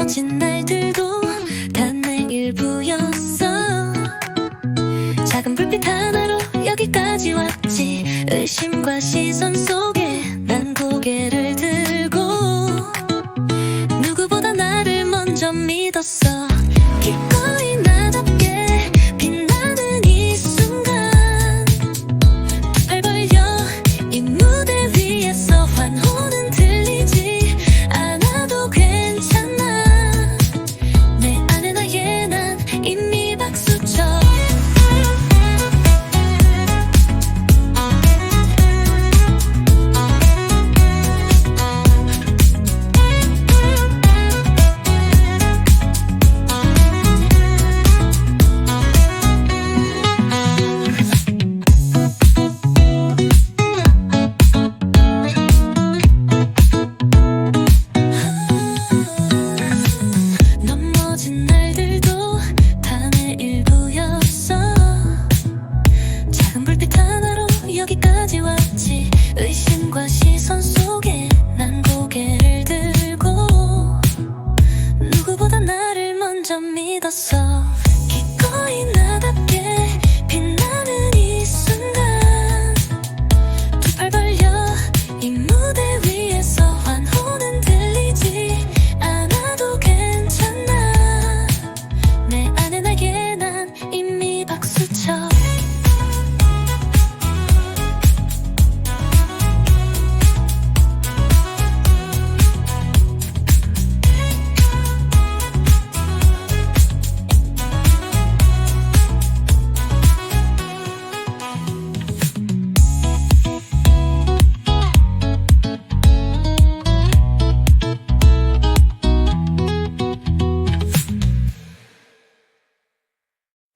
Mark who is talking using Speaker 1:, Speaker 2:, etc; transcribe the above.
Speaker 1: 멀어진 날들도 다 내 일부였어. 작은 불빛 하나로 여기까지 왔지. 의심과 시선 속에 난 고개를 들고 누구보다 나를 먼저 믿었어. 의심과 시선 속에